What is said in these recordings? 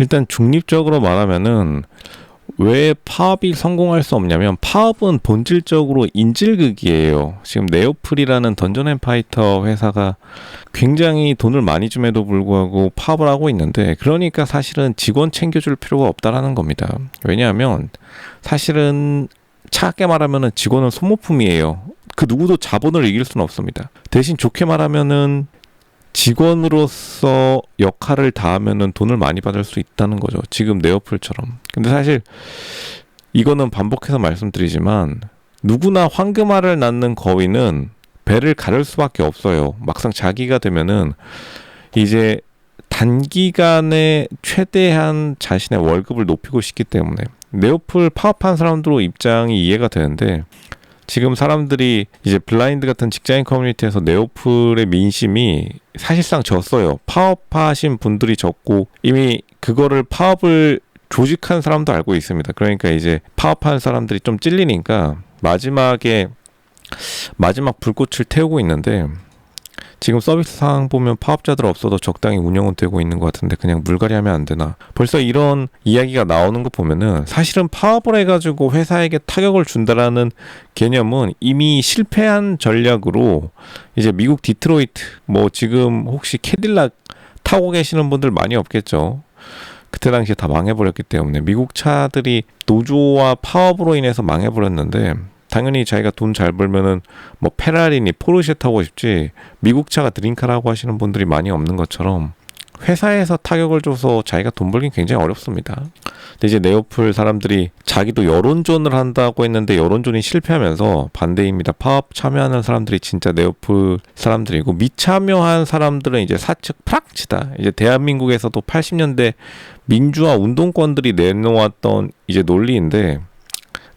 일단 중립적으로 말하면은 왜 파업이 성공할 수 없냐면 파업은 본질적으로 인질극이에요. 지금 네오플이라는 던전 앤 파이터 회사가 굉장히 돈을 많이 줌에도 불구하고 파업을 하고 있는데 그러니까 사실은 직원 챙겨줄 필요가 없다라는 겁니다. 왜냐하면 사실은 차갑게 말하면은 직원은 소모품이에요. 그 누구도 자본을 이길 수는 없습니다. 대신 좋게 말하면은 직원으로서 역할을 다하면은 돈을 많이 받을 수 있다는 거죠. 지금 네오플처럼. 근데 사실 이거는 반복해서 말씀드리지만 누구나 황금알을 낳는 거위는 배를 가를 수밖에 없어요. 막상 자기가 되면은 이제 단기간에 최대한 자신의 월급을 높이고 싶기 때문에 네오플 파업한 사람들 입장이 이해가 되는데 지금 사람들이 이제 블라인드 같은 직장인 커뮤니티에서 네오플의 민심이 사실상 졌어요. 파업하신 분들이 졌고 이미 그거를 파업을 조직한 사람도 알고 있습니다. 그러니까 이제 파업한 사람들이 좀 찔리니까 마지막에 마지막 불꽃을 태우고 있는데 지금 서비스 상황 보면 파업자들 없어도 적당히 운영은 되고 있는 것 같은데 그냥 물갈이 하면 안 되나. 벌써 이런 이야기가 나오는 거 보면은 사실은 파업을 해가지고 회사에게 타격을 준다라는 개념은 이미 실패한 전략으로 이제 미국 디트로이트 뭐 지금 혹시 캐딜락 타고 계시는 분들 많이 없겠죠. 그때 당시에 다 망해버렸기 때문에 미국 차들이 노조와 파업으로 인해서 망해버렸는데 당연히 자기가 돈 잘 벌면은 뭐 페라리니 포르쉐 타고 싶지 미국 차가 드림카라고 하시는 분들이 많이 없는 것처럼 회사에서 타격을 줘서 자기가 돈 벌긴 굉장히 어렵습니다. 근데 이제 네오플 사람들이 자기도 여론전을 한다고 했는데 여론전이 실패하면서 반대입니다. 파업 참여하는 사람들이 진짜 네오플 사람들이고 미참여한 사람들은 이제 사측 프락치다. 이제 대한민국에서도 80년대 민주화 운동권들이 내놓았던 이제 논리인데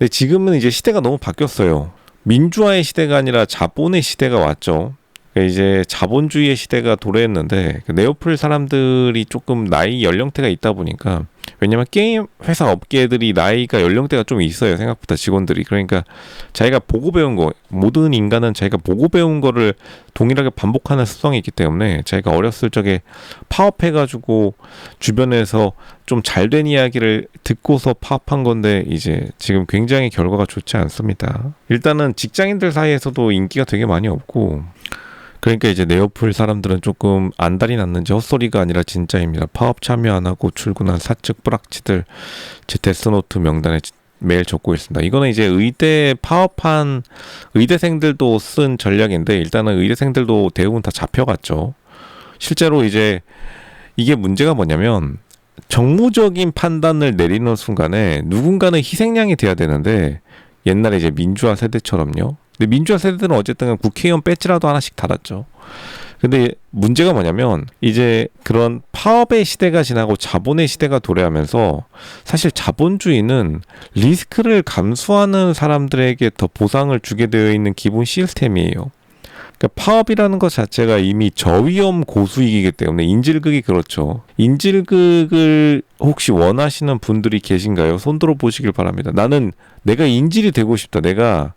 근데 지금은 이제 시대가 너무 바뀌었어요. 민주화의 시대가 아니라 자본의 시대가 왔죠. 그러니까 이제 자본주의의 시대가 도래했는데 그 네오플 사람들이 조금 나이 연령대가 있다 보니까 왜냐면 게임 회사 업계들이 나이가 연령대가 좀 있어요 생각보다 직원들이. 그러니까 자기가 보고 배운 거 모든 인간은 자기가 보고 배운 거를 동일하게 반복하는 습성이 있기 때문에 자기가 어렸을 적에 파업해가지고 주변에서 좀 잘 된 이야기를 듣고서 파업한 건데 이제 지금 굉장히 결과가 좋지 않습니다. 일단은 직장인들 사이에서도 인기가 되게 많이 없고 그러니까 이제 네오플 사람들은 조금 안달이 났는지 헛소리가 아니라 진짜입니다. 파업 참여 안 하고 출근한 사측 뿌락치들 제 데스노트 명단에 매일 적고 있습니다. 이거는 이제 의대 파업한 의대생들도 쓴 전략인데 일단은 의대생들도 대부분 다 잡혀갔죠. 실제로 이제 이게 문제가 뭐냐면 정무적인 판단을 내리는 순간에 누군가는 희생양이 돼야 되는데 옛날에 이제 민주화 세대처럼요. 근데 민주화 세대들은 어쨌든 국회의원 배지라도 하나씩 달았죠. 근데 문제가 뭐냐면 이제 그런 파업의 시대가 지나고 자본의 시대가 도래하면서 사실 자본주의는 리스크를 감수하는 사람들에게 더 보상을 주게 되어 있는 기본 시스템이에요. 그러니까 파업이라는 것 자체가 이미 저위험 고수익이기 때문에 인질극이 그렇죠. 인질극을 혹시 원하시는 분들이 계신가요? 손들어 보시길 바랍니다. 나는 내가 인질이 되고 싶다. 내가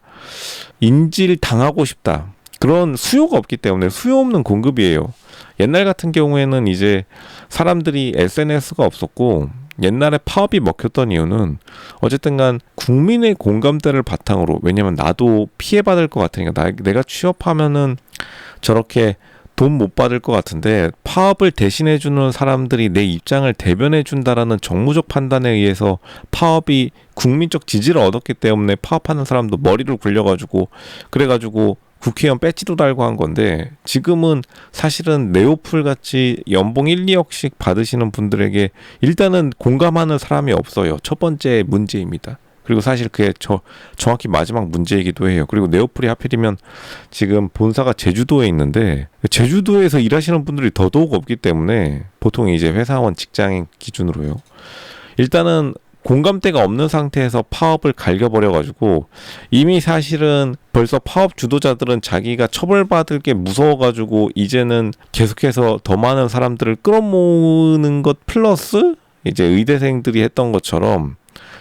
인질 당하고 싶다. 그런 수요가 없기 때문에 수요 없는 공급이에요. 옛날 같은 경우에는 이제 사람들이 SNS가 없었고 옛날에 파업이 먹혔던 이유는 어쨌든 간 국민의 공감대를 바탕으로 왜냐면 나도 피해받을 것 같으니까 나, 내가 취업하면은 저렇게 돈 못 받을 것 같은데 파업을 대신해 주는 사람들이 내 입장을 대변해 준다라는 정무적 판단에 의해서 파업이 국민적 지지를 얻었기 때문에 파업하는 사람도 머리를 굴려가지고 그래가지고 국회의원 배지도 달고 한 건데 지금은 사실은 네오플 같이 연봉 1, 2억씩 받으시는 분들에게 일단은 공감하는 사람이 없어요. 첫 번째 문제입니다. 그리고 사실 그게 저 정확히 마지막 문제이기도 해요. 그리고 네오플이 하필이면 지금 본사가 제주도에 있는데 제주도에서 일하시는 분들이 더더욱 없기 때문에 보통 이제 회사원 직장인 기준으로요. 일단은 공감대가 없는 상태에서 파업을 갈겨버려가지고 이미 사실은 벌써 파업 주도자들은 자기가 처벌받을 게 무서워가지고 이제는 계속해서 더 많은 사람들을 끌어모으는 것 플러스 이제 의대생들이 했던 것처럼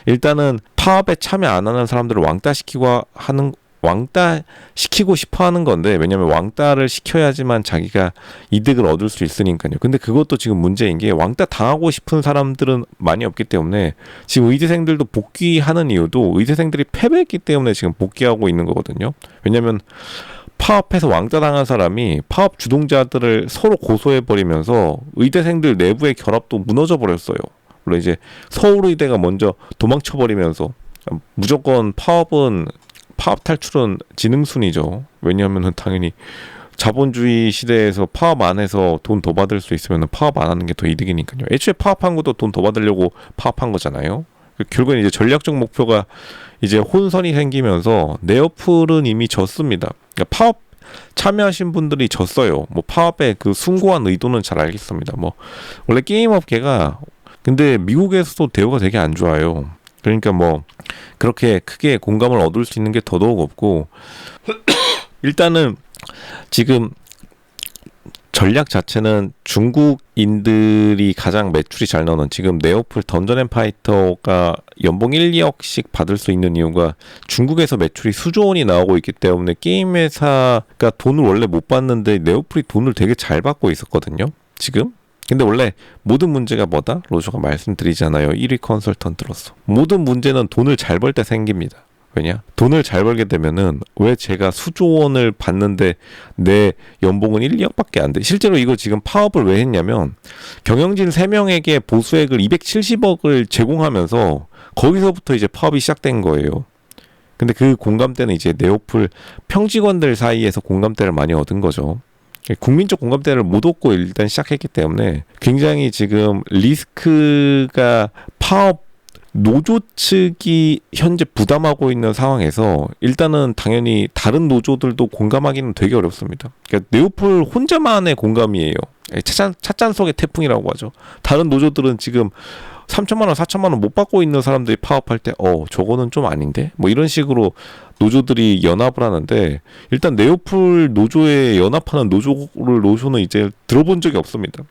일단은 파업에 참여 안 하는 사람들을 왕따시키고 하는 왕따 시키고 싶어 하는 건데 왜냐면 왕따를 시켜야지만 자기가 이득을 얻을 수 있으니까요. 근데 그것도 지금 문제인 게 왕따 당하고 싶은 사람들은 많이 없기 때문에 지금 의대생들도 복귀하는 이유도 의대생들이 패배했기 때문에 지금 복귀하고 있는 거거든요. 왜냐면 파업해서 왕따 당한 사람이 파업 주동자들을 서로 고소해 버리면서 의대생들 내부의 결합도 무너져 버렸어요. 물론 이제 서울의대가 먼저 도망쳐 버리면서 무조건 파업은 파업 탈출은 지능순이죠. 왜냐하면 당연히 자본주의 시대에서 파업 안 해서 돈 더 받을 수 있으면 파업 안 하는 게 더 이득이니까요. 애초에 파업한 것도 돈 더 받으려고 파업한 거잖아요. 결국엔 이제 전략적 목표가 이제 혼선이 생기면서 네오플은 이미 졌습니다. 그러니까 파업 참여하신 분들이 졌어요. 뭐 파업의 그 숭고한 의도는 잘 알겠습니다. 뭐 원래 게임 업계가 근데 미국에서도 대우가 되게 안 좋아요. 그러니까 뭐 그렇게 크게 공감을 얻을 수 있는 게 더더욱 없고 일단은 지금 전략 자체는 중국인들이 가장 매출이 잘 나오는 지금 네오플 던전 앤 파이터가 연봉 1, 2억씩 받을 수 있는 이유가 중국에서 매출이 수조 원이 나오고 있기 때문에 게임 회사가 돈을 원래 못 받는데 네오플이 돈을 되게 잘 받고 있었거든요. 지금 근데 원래 모든 문제가 뭐다? 로저가 말씀드리잖아요. 1위 컨설턴트로서. 모든 문제는 돈을 잘 벌 때 생깁니다. 왜냐? 돈을 잘 벌게 되면은 왜 제가 수조 원을 받는데 내 연봉은 1, 2억밖에 안 돼. 실제로 이거 지금 파업을 왜 했냐면 경영진 3명에게 보수액을 270억을 제공하면서 거기서부터 이제 파업이 시작된 거예요. 근데 그 공감대는 이제 네오플 평직원들 사이에서 공감대를 많이 얻은 거죠. 국민적 공감대를 못 얻고 일단 시작했기 때문에 굉장히 지금 리스크가 파업 노조 측이 현재 부담하고 있는 상황에서 일단은 당연히 다른 노조들도 공감하기는 되게 어렵습니다. 그러니까 네오폴 혼자만의 공감이에요. 찻잔, 찻잔 속의 태풍이라고 하죠. 다른 노조들은 지금 3천만 원, 4천만 원 못 받고 있는 사람들이 파업할 때, 어, 저거는 좀 아닌데? 뭐 이런 식으로 노조들이 연합을 하는데, 일단 네오플 노조에 연합하는 노조를, 노조는 이제 들어본 적이 없습니다.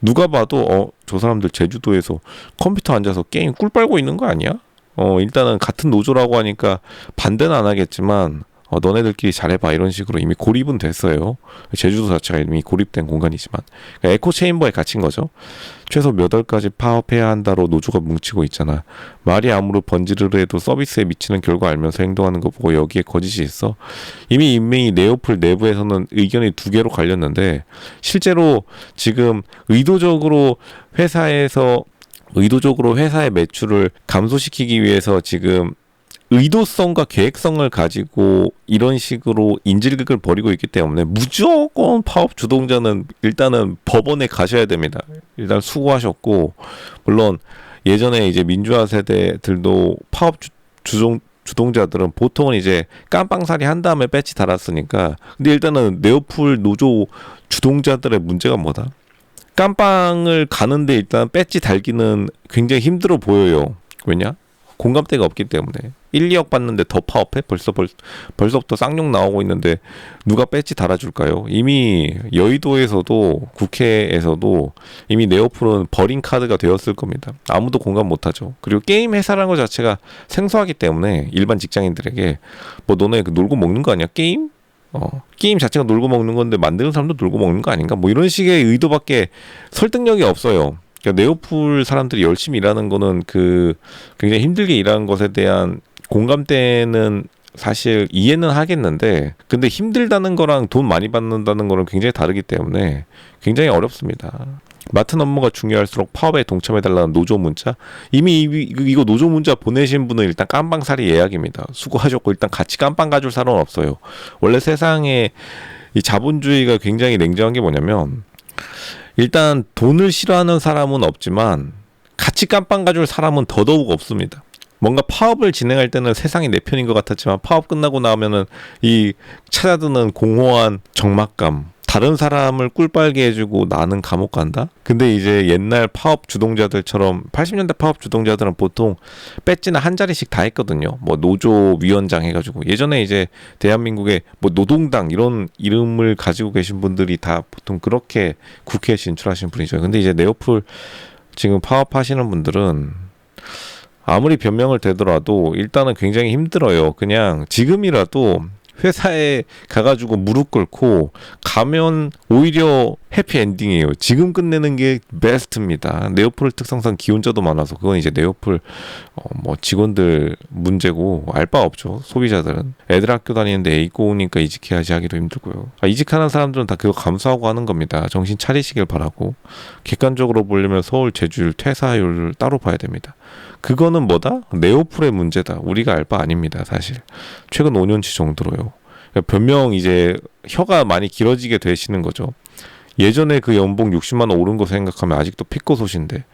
누가 봐도, 어, 저 사람들 제주도에서 컴퓨터 앉아서 게임 꿀 빨고 있는 거 아니야? 어, 일단은 같은 노조라고 하니까 반대는 안 하겠지만, 어, 너네들끼리 잘해봐 이런 식으로 이미 고립은 됐어요. 제주도 자체가 이미 고립된 공간이지만 그러니까 에코 체인버에 갇힌 거죠. 최소 몇 월까지 파업해야 한다로 노조가 뭉치고 있잖아. 말이 아무리 번지르르 해도 서비스에 미치는 결과 알면서 행동하는 거 보고 여기에 거짓이 있어. 이미 인명이 네오플 내부에서는 의견이 두 개로 갈렸는데 실제로 지금 의도적으로 회사에서 의도적으로 회사의 매출을 감소시키기 위해서 지금 의도성과 계획성을 가지고 이런 식으로 인질극을 벌이고 있기 때문에 무조건 파업 주동자는 일단은 법원에 가셔야 됩니다. 일단 수고하셨고 물론 예전에 이제 민주화 세대들도 파업 주, 주종 주동자들은 보통은 이제 깜빵살이 한 다음에 배치 달았으니까 근데 일단은 네오플 노조 주동자들의 문제가 뭐다? 깜빵을 가는데 일단 배지 달기는 굉장히 힘들어 보여요. 왜냐? 공감대가 없기 때문에 1, 2억 받는데 더 파업해? 벌써 벌, 벌써부터 쌍욕 나오고 있는데 누가 배지 달아줄까요? 이미 여의도에서도 국회에서도 이미 네오플은 버린 카드가 되었을 겁니다. 아무도 공감 못하죠. 그리고 게임 회사라는 것 자체가 생소하기 때문에 일반 직장인들에게 뭐 너네 그 놀고 먹는 거 아니야? 게임? 어, 게임 자체가 놀고 먹는 건데 만드는 사람도 놀고 먹는 거 아닌가? 뭐 이런 식의 의도밖에 설득력이 없어요. 그러니까 네오플 사람들이 열심히 일하는 거는 그 굉장히 힘들게 일하는 것에 대한 공감대는 사실 이해는 하겠는데 근데 힘들다는 거랑 돈 많이 받는다는 거는 굉장히 다르기 때문에 굉장히 어렵습니다. 맡은 업무가 중요할수록 파업에 동참해달라는 노조 문자 이미 이거 노조 문자 보내신 분은 일단 깜빵살이 예약입니다. 수고하셨고 일단 같이 깜빵 가줄 사람은 없어요. 원래 세상에 이 자본주의가 굉장히 냉정한 게 뭐냐면 일단 돈을 싫어하는 사람은 없지만 같이 깜빵 가줄 사람은 더더욱 없습니다. 뭔가 파업을 진행할 때는 세상이 내 편인 것 같았지만 파업 끝나고 나면은 이 찾아드는 공허한 적막감 다른 사람을 꿀빨게 해주고 나는 감옥 간다? 근데 이제 옛날 파업 주동자들처럼 80년대 파업 주동자들은 보통 배지나 한 자리씩 다 했거든요. 뭐 노조 위원장 해가지고 예전에 이제 대한민국의 뭐 노동당 이런 이름을 가지고 계신 분들이 다 보통 그렇게 국회에 진출하신 분이죠. 근데 이제 네오플 지금 파업하시는 분들은 아무리 변명을 대더라도 일단은 굉장히 힘들어요. 그냥 지금이라도 회사에 가가지고 무릎 꿇고 가면 오히려 해피 엔딩이에요. 지금 끝내는 게 베스트입니다. 네오플 특성상 기혼자도 많아서 그건 이제 네오플 어, 뭐 직원들 문제고 알바 없죠. 소비자들은 애들 학교 다니는데 애 입고 오니까 이직해야지 하기도 힘들고요. 아, 이직하는 사람들은 다 그거 감수하고 하는 겁니다. 정신 차리시길 바라고 객관적으로 보려면 서울 제주율 퇴사율을 따로 봐야 됩니다. 그거는 뭐다? 네오플의 문제다. 우리가 알 바 아닙니다, 사실. 최근 5년치 정도로요. 그러니까 변명 이제 혀가 많이 길어지게 되시는 거죠. 예전에 그 연봉 60만 원 오른 거 생각하면 아직도 피꼬소신데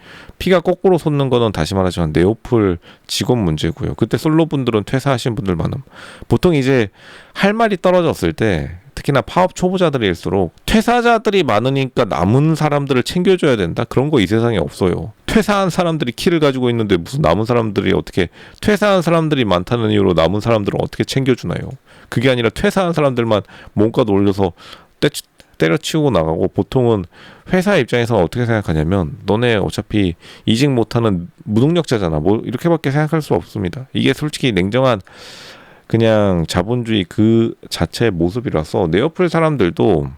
피가 거꾸로 솟는 거는 다시 말하지만 네오플 직원 문제고요. 그때 솔로 분들은 퇴사하신 분들 많음. 보통 이제 할 말이 떨어졌을 때 특히나 파업 초보자들일수록 퇴사자들이 많으니까 남은 사람들을 챙겨줘야 된다. 그런 거 이 세상에 없어요. 퇴사한 사람들이 키를 가지고 있는데 무슨 남은 사람들이 어떻게 퇴사한 사람들이 많다는 이유로 남은 사람들은 어떻게 챙겨주나요? 그게 아니라 퇴사한 사람들만 몸값 올려서 떼, 때려치우고 나가고 보통은 회사 입장에서 어떻게 생각하냐면 너네 어차피 이직 못하는 무능력자잖아. 뭐 이렇게밖에 생각할 수 없습니다. 이게 솔직히 냉정한 그냥 자본주의 그 자체의 모습이라서 내 옆을 사람들도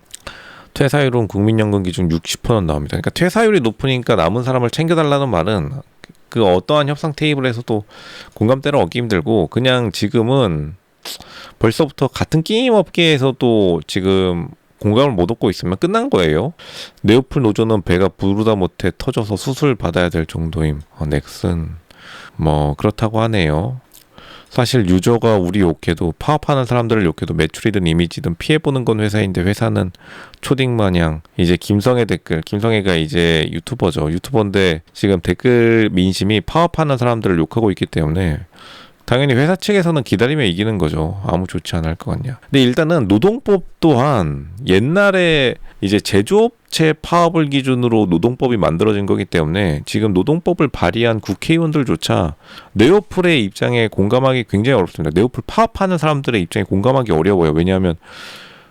퇴사율은 국민연금 기준 60%는 나옵니다. 그러니까 퇴사율이 높으니까 남은 사람을 챙겨달라는 말은 그 어떠한 협상 테이블에서도 공감대를 얻기 힘들고 그냥 지금은 벌써부터 같은 게임 업계에서도 지금 공감을 못 얻고 있으면 끝난 거예요. 네오플 노조는 배가 부르다 못해 터져서 수술 받아야 될 정도임. 어, 넥슨 뭐 그렇다고 하네요. 사실 유저가 우리 욕해도 파업하는 사람들을 욕해도 매출이든 이미지든 피해보는 건 회사인데 회사는 초딩 마냥 이제 김성애 댓글 김성애가 이제 유튜버죠. 유튜버인데 지금 댓글 민심이 파업하는 사람들을 욕하고 있기 때문에 당연히 회사 측에서는 기다리면 이기는 거죠. 아무 좋지 않을 것 같냐. 근데 일단은 노동법 또한 옛날에 이제 제조업체 파업을 기준으로 노동법이 만들어진 거기 때문에 지금 노동법을 발의한 국회의원들조차 네오플의 입장에 공감하기 굉장히 어렵습니다. 네오플 파업하는 사람들의 입장에 공감하기 어려워요. 왜냐하면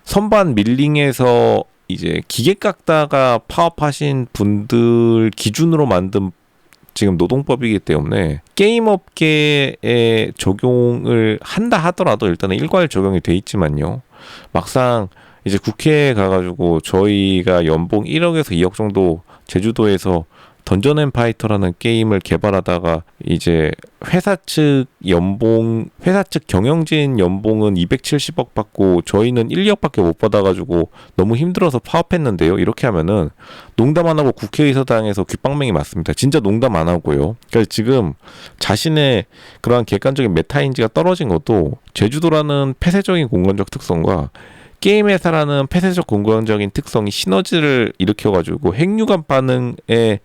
선반 밀링에서 이제 기계 깎다가 파업하신 분들 기준으로 만든 지금 노동법이기 때문에 게임 업계에 적용을 한다 하더라도 일단은 일괄 적용이 돼 있지만요. 막상 이제 국회에 가가지고 저희가 연봉 1억에서 2억 정도 제주도에서 던전 앤 파이터라는 게임을 개발하다가 이제 회사 측 연봉 회사 측 경영진 연봉은 270억 받고 저희는 1억밖에 못 받아가지고 너무 힘들어서 파업했는데요. 이렇게 하면은 농담 안 하고 국회의사당에서 귓방맹이 맞습니다. 진짜 농담 안 하고요. 그러니까 지금 자신의 그러한 객관적인 메타인지가 떨어진 것도 제주도라는 폐쇄적인 공간적 특성과 게임 회사라는 폐쇄적 공간적인 특성이 시너지를 일으켜가지고 핵융합 반응의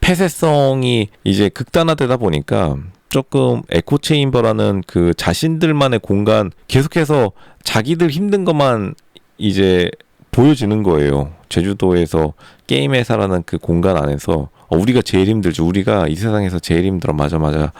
폐쇄성이 이제 극단화되다 보니까 조금 에코 체인버라는 그 자신들만의 공간 계속해서 자기들 힘든 것만 이제 보여지는 거예요. 제주도에서 게임 회사라는 그 공간 안에서 어, 우리가 제일 힘들죠. 우리가 이 세상에서 제일 힘들어. 맞아, 맞아.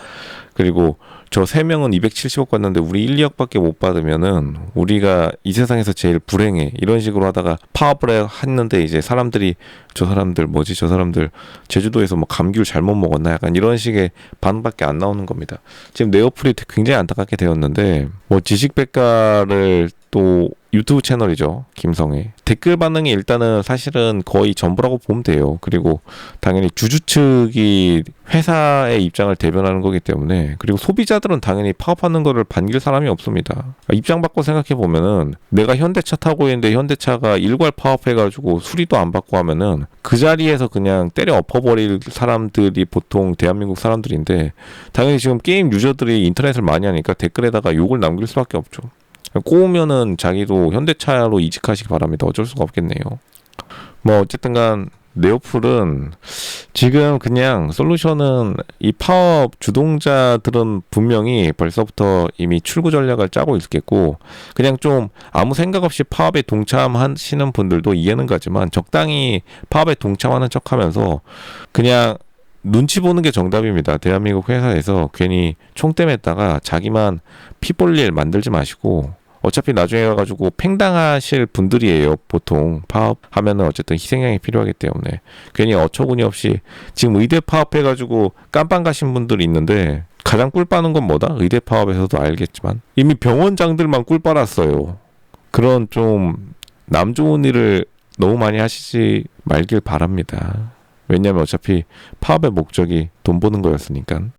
그리고 저 세 명은 270억 받는데 우리 1, 2억밖에 못 받으면은 우리가 이 세상에서 제일 불행해. 이런 식으로 하다가 파업을 했는데 이제 사람들이 저 사람들 뭐지? 저 사람들 제주도에서 뭐 감귤 잘못 먹었나? 약간 이런 식의 반응밖에 안 나오는 겁니다. 지금 네오플이 굉장히 안타깝게 되었는데 뭐 지식백과를 또 유튜브 채널이죠. 김성애. 댓글 반응이 일단은 사실은 거의 전부라고 보면 돼요. 그리고 당연히 주주 측이 회사의 입장을 대변하는 거기 때문에 그리고 소비자들은 당연히 파업하는 거를 반길 사람이 없습니다. 입장 바꿔 생각해 보면은 내가 현대차 타고 있는데 현대차가 일괄 파업해가지고 수리도 안 받고 하면은 그 자리에서 그냥 때려 엎어버릴 사람들이 보통 대한민국 사람들인데 당연히 지금 게임 유저들이 인터넷을 많이 하니까 댓글에다가 욕을 남길 수밖에 없죠. 꼬우면은 자기도 현대차로 이직하시기 바랍니다. 어쩔 수가 없겠네요. 뭐 어쨌든간 네오플은 지금 그냥 솔루션은 이 파업 주동자들은 분명히 벌써부터 이미 출구 전략을 짜고 있겠고 그냥 좀 아무 생각 없이 파업에 동참하시는 분들도 이해는 가지만 적당히 파업에 동참하는 척하면서 그냥 눈치 보는 게 정답입니다. 대한민국 회사에서 괜히 총대맸다가 자기만 피볼일 만들지 마시고 어차피 나중에 가가지고 팽당하실 분들이에요. 보통 파업하면은 어쨌든 희생양이 필요하기 때문에 괜히 어처구니 없이 지금 의대 파업해가지고 깜빵 가신 분들이 있는데 가장 꿀 빠는 건 뭐다? 의대 파업에서도 알겠지만 이미 병원장들만 꿀 빨았어요. 그런 좀 남 좋은 일을 너무 많이 하시지 말길 바랍니다. 왜냐하면 어차피 파업의 목적이 돈 버는 거였으니까.